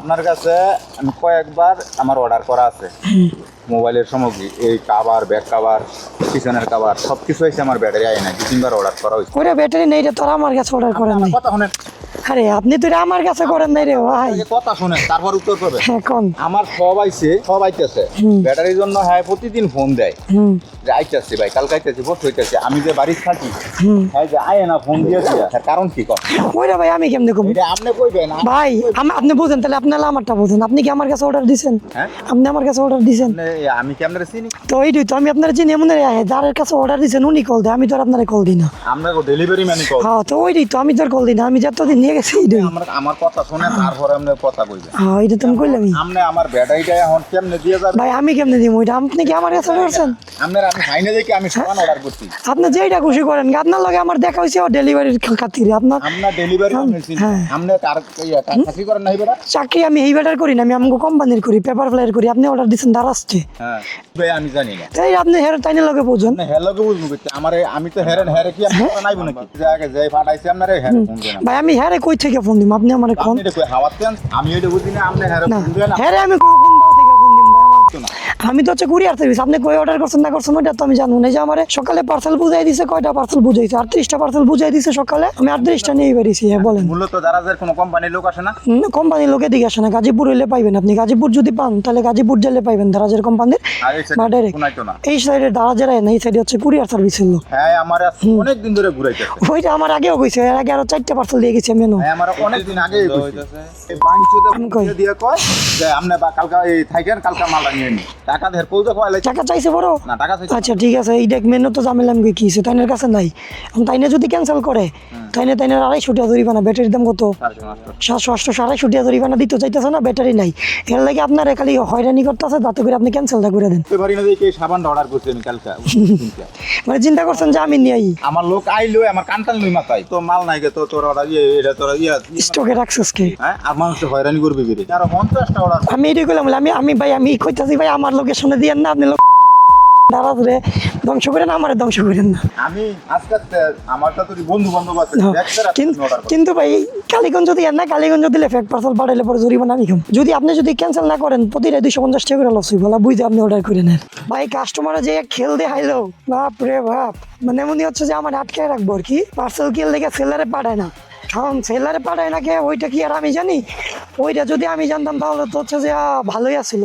আপনার কাছে আমি কয়েকবার আমার অর্ডার করা আছে। মোবাইলের সামগ্রী এই কাভার ব্যাক কাভার পিছনের কাভার সব কিছু হয়েছে আমার ব্যাটারি আয় না দু তিনবার অর্ডার করা হয়েছে। ব্যাটারি নেই রে তোরা আমার কাছে অর্ডার করে না কথা শুনেন। আরে আপনি তো আমার কাছে করেন নাই রে ভাই। কথা শুনেন তারপর উত্তর করবে হ্যাঁ কোন? আমার সব আইছে সব আইতেছে। ব্যাটারির জন্য হ্যাঁ প্রতিদিন ফোন দেয়। যে আইতেছে ভাই কালকে আইতেছে বসে হইতেছে আমি যে বাড়িতে থাকি হ্যাঁ যে আয় না ফোন দিয়ে দিয়া কারণ কি কর ভাই আমি কেমনে কম? এটা আপনি কইবেন না ভাই আম- আপনি বুঝেন তাহলে আপনার আমারটা বুঝেন। আপনি কি আমার কাছে অর্ডার দিছেন? হ্যাঁ? আপনি আমার কাছে অর্ডার দিছেন? আপনি- আমি কি আপনার চিনি? তো এইটাই তো আমি আপনার চিনি এমন যার কাছে অর্ডার দিছেন উনি কল দেয় আমি তো আর আপনার কল দিই না। আপনার ডেলিভারি ম্যানই কল হ্যাঁ তো ওইটাই তো আমি তো কল দিই না আমি যতদিন নিয়ে গেছি? এইটাই আমার আমার কথা শুনেন তারপরে আপনি কথা কইবেন হ্যাঁ এইটা তো কইলামই আপনি আমার ব্যাটারিটা এখন কেমনে দিয়ে যাবেন ভাই আমি কেমনে দিব ওইটা আপনি কি আমার কাছে করছেন আপনার আমি ফাইনে দেখি আমি সমান অর্ডার করছি। আপনি যেইটা খুশি করেন আপনার লগে আমার দেখা হয়েছে ডেলিভারির খাতিরে। আপনার আপনার ডেলিভারি আপনি চিনি হ্যাঁ। কার ইয়া, কার চাকরি করেন আমি এই বেটার করি না আমি কোম্পানির করি পেপার ফ্লাইয়ের করি। আপনি অর্ডার দিচ্ছেন দাঁড়াচ্ছে হ্যাঁ। ভাই আমি জানি না। তাই আপনি হের তাইনে লগে বুঝুন। আমার আমি তো হেরেন হেরে কি আমি নাই বনে কি? জায়গা যাই ফাটাইছি আপনারে হেরে ভাই আমি হ্যারে কই থেকে ফোন দিম? আপনি আমার কোন? আমি এটা বুঝি না আপনি দেন হ্যারে আমি কোন থেকে ফোন দিম ভাই আমার? না আমি তো হচ্ছে কুরিয়ার সার্ভিস আপনি কই অর্ডার করছেন না করছেন ওইটা তো আমি জানব না। যে আমার সকালে পার্সেল বুঝাই দিছে কয়টা পার্সেল বুঝাইছে? আটত্রিশটা পার্সেল বুঝাই দিছে সকালে আমি আটত্রিশটা নিয়ে বেরিয়েছি হ্যাঁ বলেন। মূলত দারাজের কোনো কোম্পানির লোক আসে না? কোম্পানির লোকে দিকে আসে না গাজীপুর হইলে পাইবেন আপনি। গাজীপুর যদি পান তাহলে গাজীপুর জেলে পাইবেন দারাজের কোম্পানির এই বা ডাইরেক্ট এই সাইডে দারাজের না এই সাইডে হচ্ছে কুরিয়ার সার্ভিস লোক। হ্যাঁ আমার অনেক দিন ধরে ঘুরাইতেছে। ওইটা আমার আগেও গেছে এর আগে আরও চারটা পার্সেল দিয়ে গেছি আমি। হ্যাঁ আমার অনেক দিন আগে এই বাঞ্চুতে আমি কই? ফোন দিয়ে কয় যে আপনি বা কালকা এই থাকেন কালকা মালটা নিয়ে নি। টাকা দের কইলে টাকা চাইছে বড়? না টাকা চাইছে আচ্ছা ঠিক আছে এই দেখ মেনু তো জামেলাম কি তাইনের কাছে নাই। আমি তাইনে যদি ক্যান্সেল করে তাইনে তাইনের আড়াইশো টাকা জরিমানা ব্যাটারির দাম কত? সাতশো আটশো আড়াইশো টাকা জরিমানা দিতে চাইতেছে না ব্যাটারি নাই। এর লাগে আপনার খালি হয়রানি করতেছে তাতে করে আপনি ক্যান্সেলটা করে দেন। অর্ডার করছি আমি কালকা। মানে চিন্তা করছেন যে আমি নিয়ে আমার লোক আইলো আমার কানটাল লই মাথায়। তো মাল নাই তো তোর অর্ডার ইয়ে এটা তোর ইয়া স্টকে রাখছিস কে? হ্যাঁ আর মানুষ হয়রানি করবি কি আর পঞ্চাশটা অর্ডার আমি এটাই করলাম আমি আমি ভাই আমি কইতাছি ভাই আমার লোকেশনে দিয়েন না আপনি লোক দাঁড়া ধরে ধ্বংস করেন আমার ধ্বংস করেন না। আমি আজকে আমার তো বন্ধু বান্ধব আছে কিন্তু ভাই কালীগঞ্জ যদি না কালীগঞ্জ দিলে ফেক পার্সেল পাঠাইলে পরে জরিমানা আমি খাম। যদি আপনি যদি ক্যান্সেল না করেন প্রতিটা দুইশো পঞ্চাশ টাকা করে লস হইব। বুঝতে আপনি অর্ডার করে নেন। ভাই কাস্টমারে যে খেল দেখাইলো বাপ রে বাপ। মানে মনে হচ্ছে যে আমার আটকে রাখব আর কি। পার্সেল কিল দেখে সেলারে পাঠায় না। কারণ সেলারে পাঠায় না কে? ওইটা কি আর আমি জানি? ওইটা যদি আমি জানতাম তাহলে তো হচ্ছে যে ভালোই আছিল।